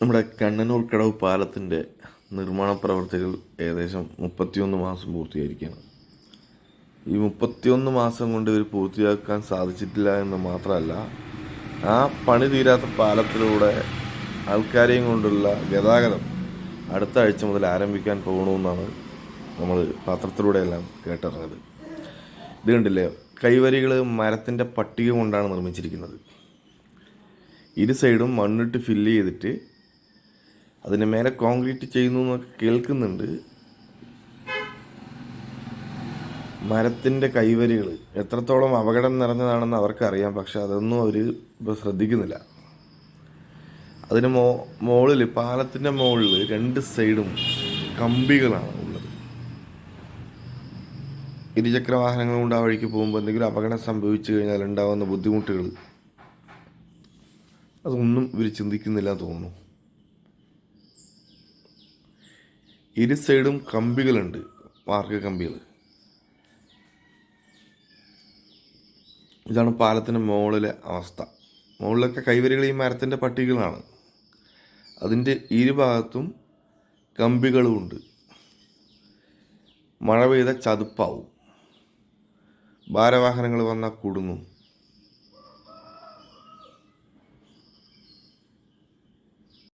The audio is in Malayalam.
നമ്മുടെ കണ്ണനൂർ കടവ് പാലത്തിന്റെ നിർമ്മാണ പ്രവർത്തികൾ ഏകദേശം മുപ്പത്തിയൊന്ന് മാസം പൂർത്തീകരിക്കുകയാണ്. ഈ മുപ്പത്തിയൊന്ന് മാസം കൊണ്ട് ഇവർ പൂർത്തിയാക്കാൻ സാധിച്ചിട്ടില്ല എന്ന് മാത്രമല്ല ആ പണി തീരാത്ത പാലത്തിലൂടെ ആൾക്കാരെയും കൊണ്ടുള്ള ഗതാഗതം അടുത്ത ആഴ്ച മുതൽ ആരംഭിക്കാൻ പോകണമെന്നാണ് നമ്മൾ പത്രത്തിലൂടെയെല്ലാം കേട്ടറിഞ്ഞത് ഇത് കണ്ടില്ലേ? കൈവരികൾ മരത്തിന്റെ പട്ടിക കൊണ്ടാണ് നിർമ്മിച്ചിരിക്കുന്നത്. ഇരു സൈഡും മണ്ണിട്ട് ഫില്ല് ചെയ്തിട്ട് അതിന് മേലെ കോൺക്രീറ്റ് ചെയ്യുന്നു എന്നൊക്കെ കേൾക്കുന്നുണ്ട്. മരത്തിന്റെ കൈവരികൾ എത്രത്തോളം അപകടം നിറഞ്ഞതാണെന്ന് അവർക്കറിയാം പക്ഷെ അതൊന്നും അവർ ഇപ്പോൾ ശ്രദ്ധിക്കുന്നില്ല. അതിന് മോ മുകളിൽ പാലത്തിന്റെ മുകളിൽ രണ്ട് സൈഡും കമ്പികളാണ് ഉള്ളത്. ഇരുചക്ര വാഹനങ്ങൾ കൊണ്ട് ആ വഴിക്ക് പോകുമ്പോൾ എന്തെങ്കിലും അപകടം സംഭവിച്ചു കഴിഞ്ഞാൽ ഉണ്ടാകുന്ന ബുദ്ധിമുട്ടുകൾ അതൊന്നും ഇവർ ചിന്തിക്കുന്നില്ല തോന്നുന്നു. ഇരു സൈഡും കമ്പികളുണ്ട് മാർഗ കമ്പികൾ. ഇതാണ് പാലത്തിന്റെ മുകളിലെ അവസ്ഥ. മുകളിലൊക്കെ കൈവരികൾ ഈ മരത്തിന്റെ പട്ടികളാണ്. അതിന്റെ ഇരുഭാഗത്തും കമ്പികളുമുണ്ട് മഴ പെയ്ത ചതുപ്പാവും. ഭാരവാഹനങ്ങൾ വന്നാൽ കുടുങ്ങും.